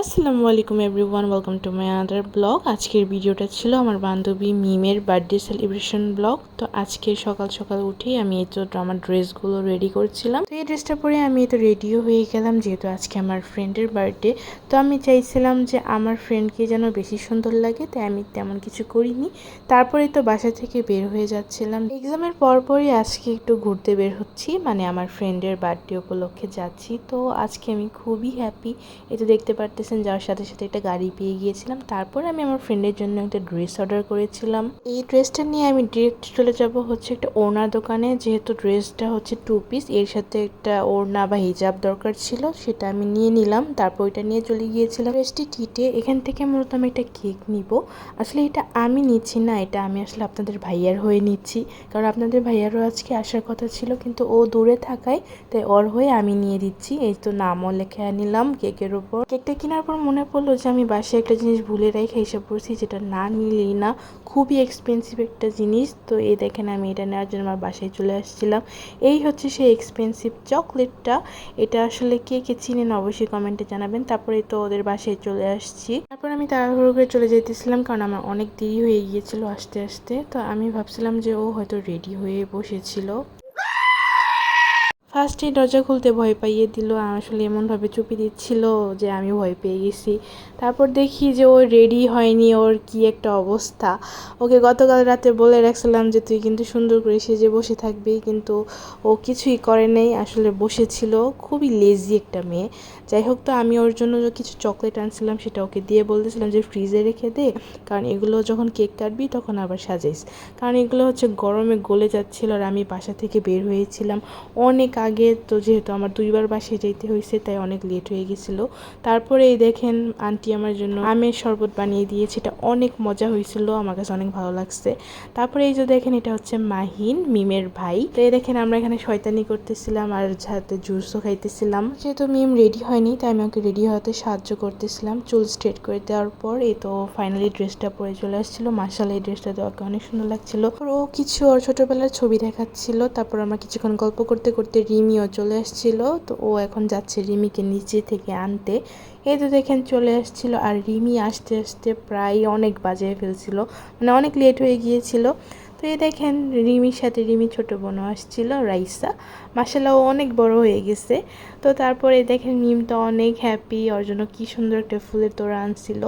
আসসালামু আলাইকুম everyone, welcome to my another blog. আজকের ভিডিওটা ছিল আমার বান্ধবী মিমের বার্থডে সেলিব্রেশন ব্লগ। তো আজকে সকাল সকাল উঠেই আমি এই তো আমার ড্রেসগুলো রেডি করছিলাম। তো এই ড্রেসটা পরে আমি তো রেডিও হয়ে গেলাম, যেহেতু আজকে আমার ফ্রেন্ডের বার্থডে। তো আমি চাইছিলাম যে আমার ফ্রেন্ডকে যেন বেশি সুন্দর লাগে, তাই আমি তেমন কিছু করিনি। তারপরে তো বাসা থেকে বের হয়ে যাচ্ছিলাম। এক্সামের পরপরই আজকে একটু ঘুরতে বের হচ্ছি মানে আমার ফ্রেন্ডের বার্থডে উপলক্ষে যাচ্ছি। তো আজকে আমি খুবই হ্যাপি এটা দেখতে পারতেছি যাওয়ার সাথে সাথে একটা গাড়ি পেয়ে গিয়েছিলাম। তারপর আমি আমার ফ্রেন্ডের জন্য একটা ড্রেস অর্ডার করেছিলাম। এই ড্রেসটা নিয়ে আমি ডিরেক্ট চলে যাব হচ্ছে একটা ওড়নার দোকানে। যেহেতু ড্রেসটা হচ্ছে টু পিস এর সাথে একটা ওড়না বা হিজাব দরকার ছিল, সেটা আমি নিয়ে নিলাম। তারপর ওইটা নিয়ে চলে গিয়েছিলাম। ড্রেসটি টিটে এখান থেকে মূলত আমি একটা কেক নিব। আসলে এটা আমি নিচ্ছি না, এটা আমি আসলে আপনাদের ভাইয়ার হয়ে নিচ্ছি। কারণ আপনাদের ভাইয়ারও আজকে আসার কথা ছিল, কিন্তু ও দূরে থাকায়, তাই ওর হয়ে আমি নিয়ে দিচ্ছি। এই তো নামও লেখা নিলাম কেকের উপর। কেকটা কেনার তারপর মনে পড়ল যে আমি বাসায় একটা জিনিস ভুলে রেখে এসে পড়ছি যেটা না নিলেই না। খুবই এক্সপেন্সিভ একটা জিনিস। তো এই দেখেন আমি এটা নেওয়ার জন্য আমার বাসায় চলে আসছিলাম। এই হচ্ছে সেই এক্সপেন্সিভ চকলেটটা। এটা আসলে কে কে চিনেন অবশ্যই কমেন্টে জানাবেন। তারপরে তো ওদের বাসায় চলে আসছি। তারপর আমি তাড়াহুড়ো করে চলে যেতেছিলাম কারণ আমার অনেক দেরি হয়ে গিয়েছিল আসতে আসতে। তো আমি ভাবছিলাম যে ও হয়তো রেডি হয়ে বসেছিল। ফার্স্টে দরজা খুলতে ভয় পাইয়ে দিল, আসলে এমনভাবে চুপি দিচ্ছিল যে আমি ভয় পেয়ে গেছি। তারপর দেখি যে ও রেডি হয়নি, ওর কি একটা অবস্থা। ওকে গতকাল রাতে বলে রাখছিলাম যে, তুই কিন্তু সুন্দর করে সেজে বসে থাকবি। কিন্তু ও কিছুই করে নেই, আসলে বসেছিল। খুবই লেজি একটা মেয়ে। যাই হোক তো, আমি ওর জন্য কিছু চকলেট আনছিলাম, সেটা ওকে দিয়ে বলতেছিলাম যে ফ্রিজে রেখে দে। কারণ এগুলো যখন কেক কাটবি, তখন আবার সাজাইস। কারণ এগুলো হচ্ছে গরমে গলে যাচ্ছিল আর আমি বাসা থেকে বের হয়েছিলাম। অনেক আগে তো যেহেতু আমার দুইবার বাসে যেতে হয়েছে তাই অনেক লেট হয়ে গেছিল। তারপরে এই দেখেন আন্টি আমার জন্য আমের শরবত বানিয়ে দিয়েছে, এটা অনেক মজা হয়েছিল আমার কাছে অনেক ভালো লাগছে। তারপরে এই যে দেখেন, এটা হচ্ছে মাহিন, মিমের ভাই। তো এই দেখেন, আমরা এখানে শয়তানি করতেছিলাম আর সাথে জুসও খাইতেছিলাম। যেহেতু মিম রেডি হয়নি, তাই আমি ওকে রেডি হতে সাহায্য করতেছিলাম চুল স্ট্রেট করে দেওয়ার পর। এই তো ফাইনালি ড্রেসটা পরে চলে আসছিল। মার্শাল এই ড্রেসটা তো অনেক সুন্দর লাগছিল। ও কিছু ওর ছোটবেলার ছবি দেখাচ্ছিল। তারপর আমরা কিছুক্ষণ গল্প করতে করতে রিমিও চলে আসছিল তো ও এখন যাচ্ছে রিমিকে নিচে থেকে আনতে। এই তো দেখেন চলে আসছিল আর রিমি আসতে আসতে প্রায় অনেক বাজে ফেলছিল মানে অনেক লেট হয়ে গিয়েছিল। তো এই দেখেন রিমির সাথে রিমি ছোট বোনও আসছিল, রাইসা। মাসাল্লাহ ও অনেক বড় হয়ে গেছে। তো তারপরে দেখেন মিম তো অনেক হ্যাপি ওর জন্য কী সুন্দর একটা ফুলের তোড়া আনছিল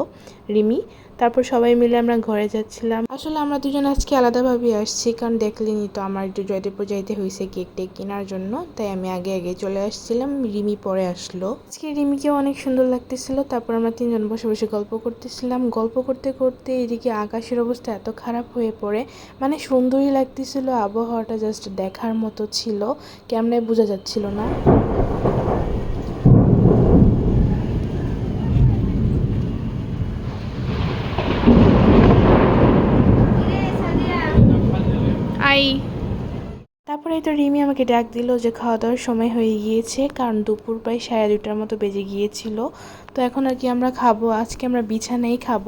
রিমি। তারপর সবাই মিলে আমরা ঘরে যাচ্ছিলাম। আসলে আমরা দুজন আজকে আলাদাভাবে আসছি, কারণ দেখলেনি তো আমার একটু জয়দেবপুর যাইতে হয়েছে কেক টেক কেনার জন্য, তাই আমি আগে আগে চলে আসছিলাম, রিমি পরে আসলো। আজকে রিমিকেও অনেক সুন্দর লাগতেছিল, তারপর আমরা তিনজন বসে বসে গল্প করতেছিলাম। গল্প করতে করতে এদিকে আকাশের অবস্থা এত খারাপ হয়ে পড়ে মানে সুন্দরই লাগতেছিল, আবহাওয়াটা জাস্ট দেখার মতো ছিল, কেমনে বোঝা যাচ্ছিল না। তারপরে তো রিমি আমাকে ডাক দিল যে খাওয়া দাওয়ার সময় হয়ে গিয়েছে, কারণ দুপুর প্রায় সাড়ে দুটার মতো বেজে গিয়েছিল। তো এখন আর কি আমরা খাব, আজকে আমরা বিছানায় খাব।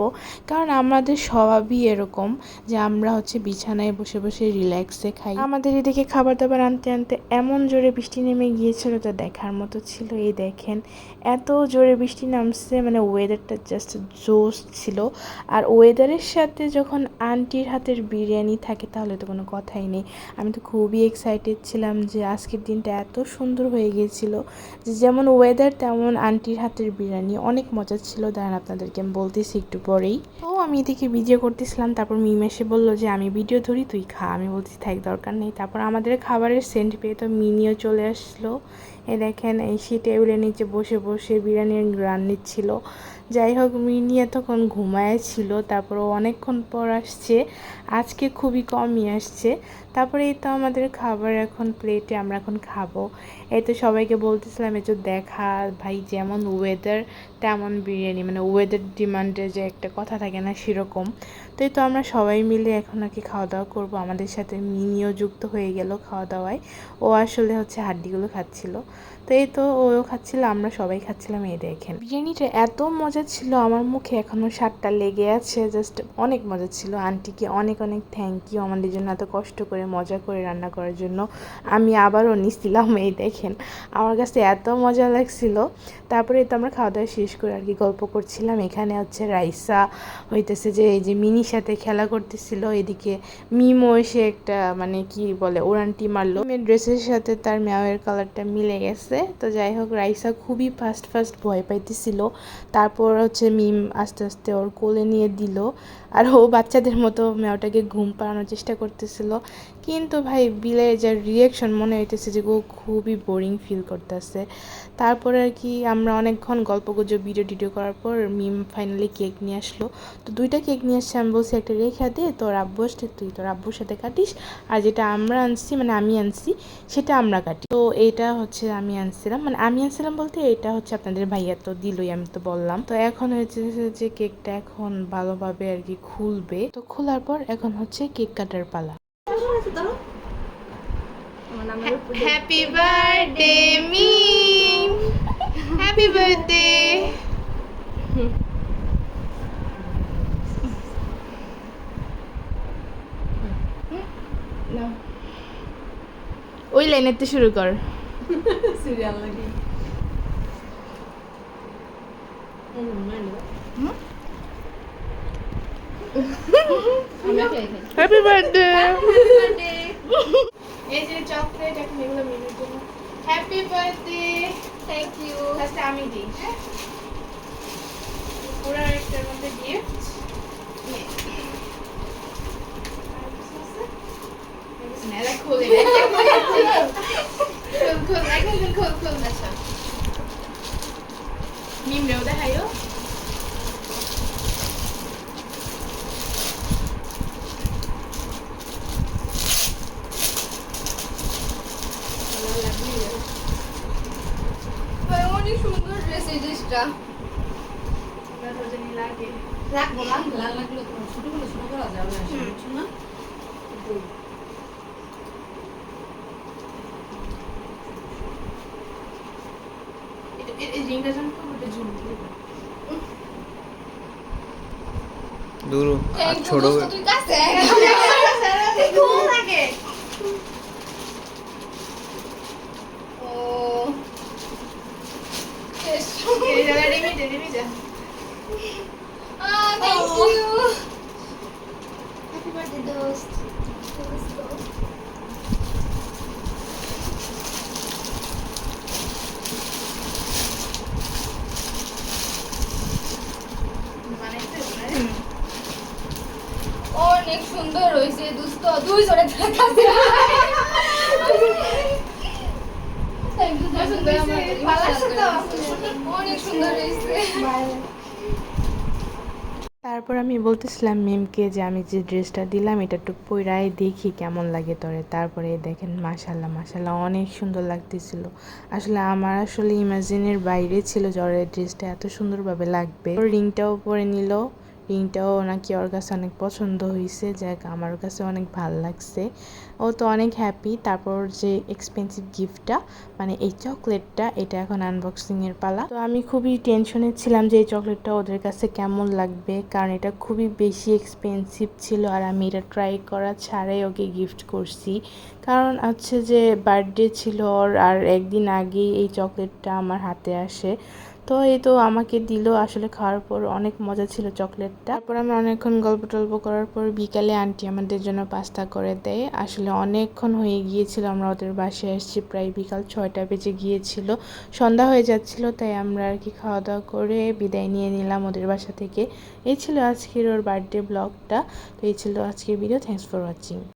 কারণ আমাদের স্বভাবই এরকম যে আমরা হচ্ছে বিছানায় বসে বসে রিল্যাক্সে খাই। আমাদের এদিকে খাবার দাবার আনতে আনতে এমন জোরে বৃষ্টি নেমে গিয়েছিল যা দেখার মতো ছিল। এই দেখেন, এত জোরে বৃষ্টি নামছে মানে ওয়েদারটা জাস্ট জোস ছিল। আর ওয়েদারের সাথে যখন আন্টির হাতের বিরিয়ানি থাকে, তাহলে তো কোনো কথাই নেই। আমি তো খুবই এক্সাইটেড ছিলাম যে আজকের দিনটা এত সুন্দর হয়ে গিয়েছিল যে যেমন ওয়েদার তেমন আন্টির হাতের বিরিয়ানি অনেক মজা ছিল। দাঁড়ান, আপনাদেরকে আমি বলতেছি একটু পরেই। তো আমি এদিকে ভিডিও করতেছিলাম, তারপর মিম এসে বলল যে, আমি ভিডিও ধরি, তুই খা। আমি বলছি থাক, দরকার নেই। তারপর আমাদের খাবারের সেন্ট পেয়ে তো মিনিও চলে আসলো। এ দেখেন, এই সে টেবিলের নিচে বসে বসে বিরিয়ানির গ্রান নিচ্ছিল যাই হোক মিনি এতক্ষণ ঘুমায় ছিল, তারপর অনেকক্ষণ পর আসছে। আজকে খুবই কমই আসছে। তারপরে এই তো আমাদের খাবার এখন প্লেটে আমরা এখন খাব। এই তো সবাইকে বলতেছিলাম, এই তো দেখা ভাই যেমন ওয়েদার তেমন বিরিয়ানি। মানে ওয়েদার ডিমান্ডে যে একটা কথা থাকে না, সেরকম। তো এই তো আমরা সবাই মিলে এখন আর কি খাওয়া দাওয়া করব। আমাদের সাথে মিনিও যুক্ত হয়ে গেল খাওয়া দাওয়ায় ও আসলে হচ্ছে হাড্ডিগুলো খাচ্ছিল। তো এই তো ও খাচ্ছিল, আমরা সবাই খাচ্ছিলাম, এই দেখেন। বিরিয়ানিটা এত মজা ছিল, আমার মুখে এখনও স্বাদটা লেগে আছে। জাস্ট অনেক মজা ছিল। আন্টিকে অনেক অনেক থ্যাংক ইউ আমাদের জন্য এত কষ্ট করে মজা করে রান্না করার জন্য আমি আবারও নিছিলাম এই দেখেন। আমার কাছে এত মজা লাগছিল। তারপরে তো আমরা খাওয়া দাওয়া শেষ করে আর কি গল্প করছিলাম। এখানে হচ্ছে রাইসা হইতেছে যে, এই যে মিনির সাথে খেলা করতেছিল। এদিকে মিমও এসে একটা মানে কি বলে ওরানটি মারলো। মেয়ের ড্রেসের সাথে তার মেয়ের কালারটা মিলে গেছে। তো যাই হোক, রাইসা খুবই ফার্স্ট ফার্স্ট ভয় পাইতেছিল। তারপর হচ্ছে মিম আস্তে আস্তে ওর কোলে নিয়ে দিল। আর ও বাচ্চাদের মতো মেয়েটাকে ঘুম পাড়ানোর চেষ্টা করতেছিল। কিন্তু ভাই বিলের যা রিয়াকশন মনে হইতেছে যে ও খুবই বোরিং ফিল করতেছে। তারপরে আর কি আমরা অনেকক্ষণ গল্প গুজব ভিডিও টিডিও করার পর মিম ফাইনালি কেক নিয়ে আসলো। তো দুইটা কেক নিয়ে আসছে, আমি বলছি একটা রেখা দে, তোর আব্বু তুই তোর আব্বুর সাথে কাটিস আর যেটা আমরা আনছি মানে আমি আনছি, সেটা আমরা কাটি। তো এটা হচ্ছে আমি আনছিলাম মানে আমি আনছিলাম বলতে এটা হচ্ছে আপনাদের ভাইয়া তো দিলই, আমি তো বললাম। তো এখন হয়েছে যে কেকটা এখন ভালোভাবে আর কি খুলবে। তো খোলার পর এখন হচ্ছে কেক কাটার পালা। Happy birthday Mim happy birthday ওই লাইনেতে শুরু কর। সিরিয়াল নাকি? হ্যাপি বার্থডে এই যে চকলেট এখন এগুলো মিমির জন্য। Happy birthday thank you first আমি দিই হ্যাঁ? পুরো একটার মধ্যে গিফট মেলা খুলে খুল। খুল একদম খুল খুল আচ্ছা মিম রেও দেখাইও অনেক সুন্দর ড্রেস এই ড্রেসটা লাগে রাখব লাল লাল লাগল তোমার ছোটগুলো ছোট করা যাবে না হুম। বুঝছ না এই রিংটা জানো তো ওটা ঝুলবে দূর আর Thank you, ছোট দোস্ত, তুই কাছে খুব লাগে ও শেষ এই রিমিটে আহ থ্যাংক ইউ হ্যাপি বার্থডে দোস্ত অনেক সুন্দর হয়েছে দুস্থ দুই জোরে কাছে থ্যাংক ইউ পছন্দ হয়েছে? ভালো লাগছে তো? অনেক সুন্দর হয়েছে তারপর আমি বলতেছিলাম মিমকে যে আমি যে ড্রেসটা দিলাম, এটা একটু পরাই দেখি কেমন লাগে তোরে। তারপরে দেখেন মাশাল্লাহ মাশাল্লাহ অনেক সুন্দর লাগতেছিল। আসলে আমার আসলে ইমাজিনের বাইরে ছিল এই ড্রেসটা এত সুন্দরভাবে লাগবে। রিংটাও পরে নিল। রিংটাও নাকি ওর কাছে অনেক পছন্দ হয়েছে যাক আমার কাছে অনেক ভালো লাগছে। ও তো অনেক হ্যাপি তারপর যে এক্সপেন্সিভ গিফটটা মানে এই চকলেটটা, এটা এখন আনবক্সিংয়ের পালা। তো আমি খুবই টেনশনে ছিলাম যে এই চকলেটটা ওদের কাছে কেমন লাগবে, কারণ এটা খুবই বেশি এক্সপেন্সিভ ছিল আর আমি এটা ট্রাই করা ছাড়াই ওকে গিফট করছি। কারণ হচ্ছে যে বার্থডে ছিল ওর আর একদিন আগেই এই চকলেটটা আমার হাতে আসে। তো এই তো আমাকে দিল আসলে খাওয়ার পর অনেক মজা ছিল চকলেটটা। তারপর আমি অনেকক্ষণ গল্প টল্প করার পর বিকালে আন্টি আমাদের জন্য পাস্তা করে দেয়। আসলে অনেকক্ষণ হয়ে গিয়েছিল আমরা ওদের বাসায় এসেছি প্রায় বিকাল ছয়টা বেজে গিয়েছিল। সন্ধ্যা হয়ে যাচ্ছিল, তাই আমরা আর কি খাওয়া দাওয়া করে বিদায় নিয়ে নিলাম ওদের বাসা থেকে। এই ছিল আজকের ওর বার্থডে ব্লগটা। তো এই ছিল আজকের ভিডিও থ্যাংকস ফর ওয়াচিং